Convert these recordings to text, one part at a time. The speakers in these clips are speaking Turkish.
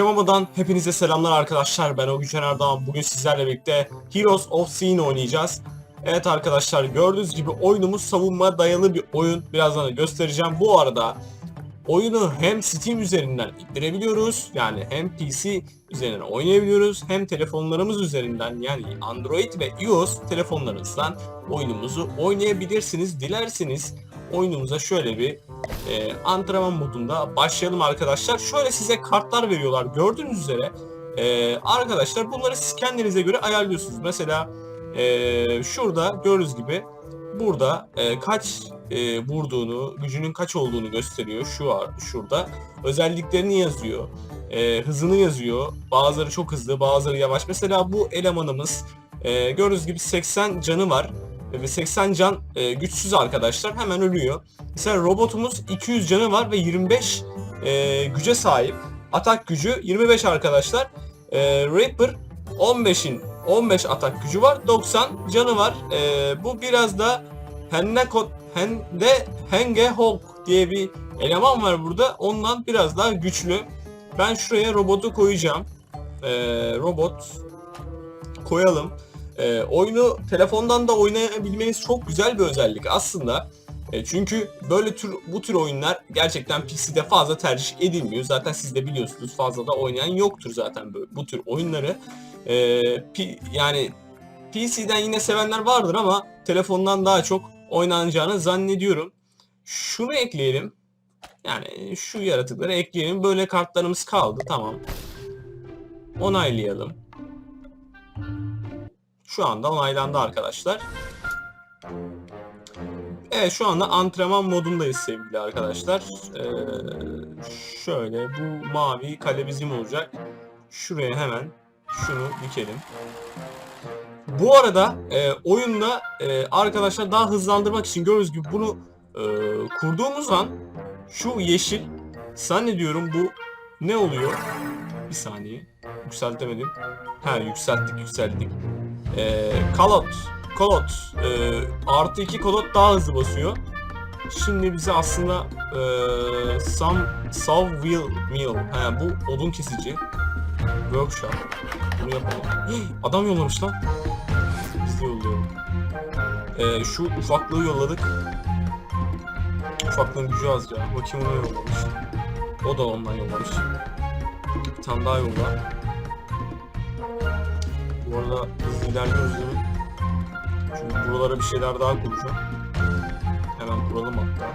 Ülkemama'dan hepinize selamlar arkadaşlar. Ben Ogüçen Erdoğan. Bugün sizlerle birlikte Heroes of Scene oynayacağız. Evet arkadaşlar gördüğünüz gibi oyunumuz savunma dayalı bir oyun. Birazdan da göstereceğim. Bu arada oyunu hem Steam üzerinden indirebiliyoruz. Yani hem PC üzerinden oynayabiliyoruz. Hem telefonlarımız üzerinden yani Android ve iOS telefonlarınızdan oyunumuzu oynayabilirsiniz. Dilerseniz oyunumuza şöyle bir e, antrenman modunda başlayalım arkadaşlar. Şöyle size kartlar veriyorlar gördüğünüz üzere. E, arkadaşlar bunları siz kendinize göre ayarlıyorsunuz. Mesela e, şurada gördüğünüz gibi burada e, kaç e, vurduğunu, gücünün kaç olduğunu gösteriyor. Şu var şurada. Özelliklerini yazıyor. E, hızını yazıyor. Bazıları çok hızlı, bazıları yavaş. Mesela bu elemanımız e, gördüğünüz gibi 80 canı var. Ve 80 can e, güçsüz arkadaşlar. Hemen ölüyor. Mesela robotumuz 200 canı var ve 25 e, güce sahip. Atak gücü 25 arkadaşlar. E, Reaper 15'in 15 atak gücü var. 90 canı var. E, bu biraz da Henne Hende Henge Hulk diye bir eleman var burada. Ondan biraz daha güçlü. Ben şuraya robotu koyacağım. E, robot koyalım. E, oyunu telefondan da oynayabilmeniz çok güzel bir özellik aslında. E, çünkü böyle tür bu tür oyunlar gerçekten PC'de fazla tercih edilmiyor. Zaten siz de biliyorsunuz fazla da oynayan yoktur zaten böyle, bu tür oyunları. E, pi, yani PC'den yine sevenler vardır ama telefondan daha çok oynanacağını zannediyorum. Şunu ekleyelim. Yani şu yaratıkları ekleyelim. Böyle kartlarımız kaldı. Tamam. Onaylayalım. Şu anda onaylandı arkadaşlar. Evet şu anda antrenman modundayız sevgili arkadaşlar. Ee, şöyle bu mavi kale bizim olacak. Şuraya hemen şunu dikelim. Bu arada e, oyunda e, arkadaşlar daha hızlandırmak için gördüğünüz gibi bunu e, kurduğumuz an şu yeşil zannediyorum bu ne oluyor? Bir saniye. Yükseltemedim. Ha yükselttik yükselttik. E, kalot kolot e, artı iki kolot daha hızlı basıyor. Şimdi bize aslında e, some saw wheel meal. Ha, bu odun kesici. Workshop. Bunu yapalım. Hii, adam yollamış lan. Biz de yollayalım. E, şu ufaklığı yolladık. Ufaklığın gücü az ya. Bakayım ona yollamış. O da ondan yollamış. Bir tane daha yolla. Bu arada hızlı ilerliyoruz? Çünkü buralara bir şeyler daha kuracağım. Hemen kuralım hatta.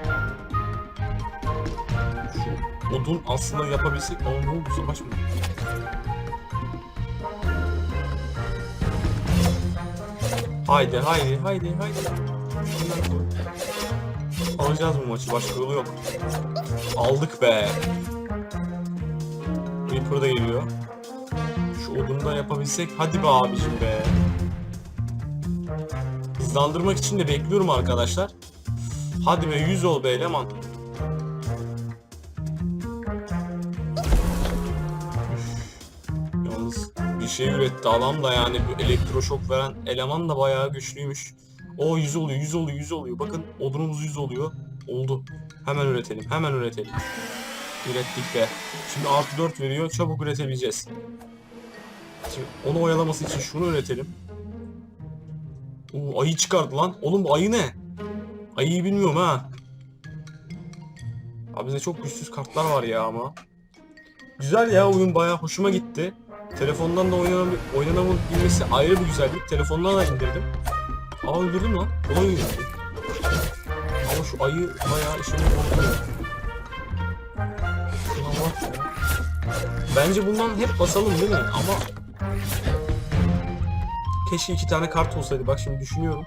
Şu odun aslında yapabilsek ama ne oldu savaş mı? Haydi haydi haydi haydi. Alacağız bu maçı başka yolu yok. Aldık be. Reaper da geliyor. Da yapabilsek hadi be abicim be. Hızlandırmak için de bekliyorum arkadaşlar. Hadi be 100 ol be eleman. Yalnız bir şey üretti adam da yani bu elektroşok veren eleman da bayağı güçlüymüş. O 100 oluyor 100 oluyor 100 oluyor. Bakın odunumuz 100 oluyor. Oldu. Hemen üretelim hemen üretelim. Ürettik be. Şimdi artı 4 veriyor çabuk üretebileceğiz. Şimdi onu oyalaması için şunu üretelim. Oo, ayı çıkardı lan. Oğlum bu ayı ne? Ayıyı bilmiyorum ha. Abi bize çok güçsüz kartlar var ya ama. Güzel ya oyun bayağı hoşuma gitti. Telefondan da oynanan, oynanabilmesi ayrı bir güzellik. Telefondan da indirdim. Aa öldürdüm lan. Kolay öldürdüm. Ama şu ayı bayağı işimi ya. Bence bundan hep basalım değil mi? Ama Keşke iki tane kart olsaydı. Bak şimdi düşünüyorum.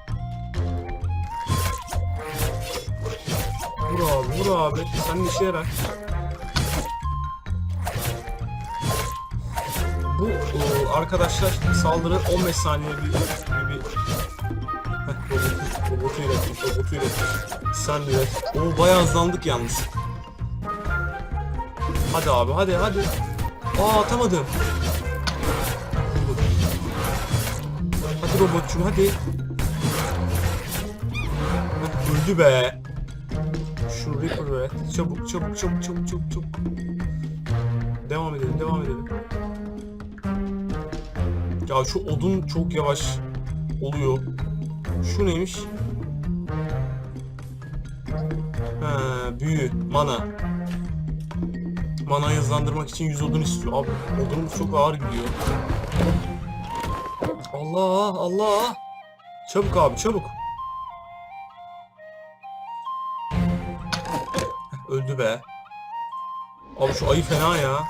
Vur abi, vur abi. Sen işe yarar. Bu e, arkadaşlar saldırı 15 saniye bir bir, bir... Robotu, robotu robotu ürettik. Sen üret. Oo bayağı hızlandık yalnız. Hadi abi, hadi hadi. Aa atamadım. Hadi robotçum hadi. Öldü be. Şu Reaper be. Çabuk çabuk çabuk çabuk çabuk çabuk. Devam edelim, devam edelim. Ya şu odun çok yavaş oluyor. Şu neymiş? Ha, büyü, mana. Manayı hızlandırmak için 100 odun istiyor. Abi odunumuz çok ağır gidiyor. Allah Allah. Çabuk abi çabuk. Öldü be. Abi şu ayı fena ya.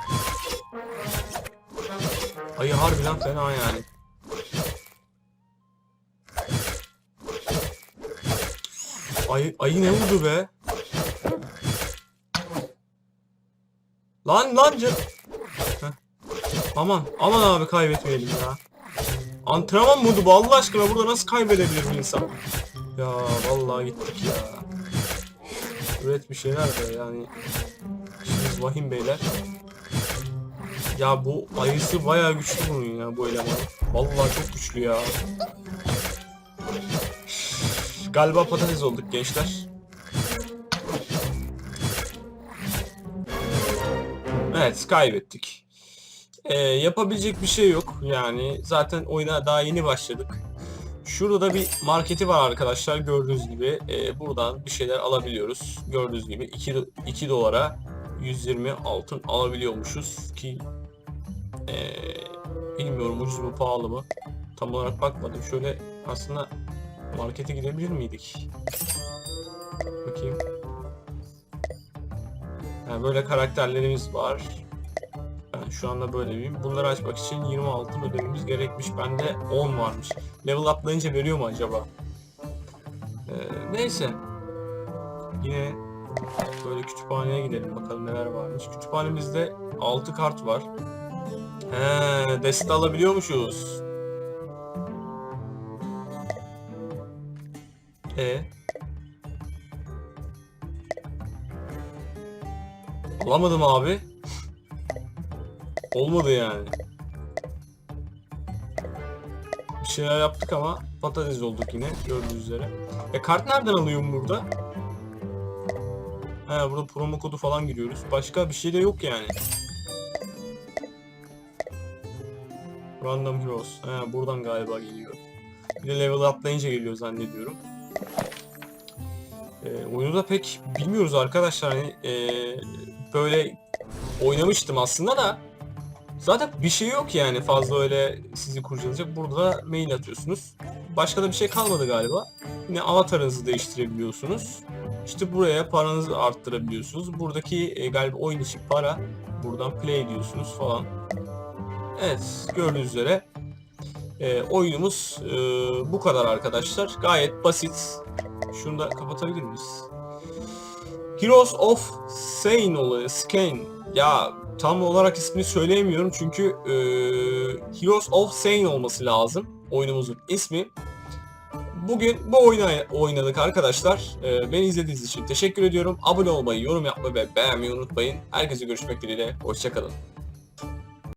Ayı harbiden fena yani. Ayı, ayı ne vurdu be? Lan lan can... Aman aman abi kaybetmeyelim ya. Antrenman modu bu Allah aşkına burada nasıl kaybedebilir bir insan? Ya vallahi gittik ya. Üret bir şeyler de yani. İşimiz vahim beyler. Ya bu ayısı bayağı güçlü bunun ya bu eleman. Vallahi çok güçlü ya. Galiba patates olduk gençler. Evet kaybettik. Ee, yapabilecek bir şey yok. Yani zaten oyuna daha yeni başladık. Şurada da bir marketi var arkadaşlar gördüğünüz gibi. Ee, buradan bir şeyler alabiliyoruz. Gördüğünüz gibi 2, 2 dolara 120 altın alabiliyormuşuz ki ee, bilmiyorum ucuz mu pahalı mı tam olarak bakmadım. Şöyle aslında markete gidebilir miydik? Bakayım. Yani böyle karakterlerimiz var. Şu anda böyle biriyim. Bunları açmak için 20 altın ödememiz gerekmiş. Bende 10 varmış. Level atlayınca veriyor mu acaba? Ee, neyse. Yine böyle kütüphaneye gidelim bakalım neler varmış. Kütüphanemizde 6 kart var. He, deste alabiliyormuşuz. E. Alamadım abi. Olmadı yani. Bir şeyler yaptık ama patates olduk yine gördüğünüz üzere. E kart nereden alıyorum burada? He burada promo kodu falan giriyoruz. Başka bir şey de yok yani. Random Heroes. He buradan galiba geliyor. Bir de level atlayınca geliyor zannediyorum. E, oyunu da pek bilmiyoruz arkadaşlar. Hani, e, böyle oynamıştım aslında da zaten bir şey yok yani fazla öyle sizi kurcalayacak. Burada mail atıyorsunuz. Başka da bir şey kalmadı galiba. Yine avatarınızı değiştirebiliyorsunuz. İşte buraya paranızı arttırabiliyorsunuz. Buradaki e, galiba oyun içi para. Buradan play diyorsunuz falan. Evet gördüğünüz üzere e, oyunumuz e, bu kadar arkadaşlar. Gayet basit. Şunu da kapatabilir miyiz? Heroes of Sane olayı, Skane. Ya tam olarak ismini söyleyemiyorum çünkü e, Heroes of Sane olması lazım oyunumuzun ismi. Bugün bu oyunu oynadık arkadaşlar. E, beni izlediğiniz için teşekkür ediyorum. Abone olmayı, yorum yapmayı ve beğenmeyi unutmayın. Herkese görüşmek dileğiyle. Hoşçakalın.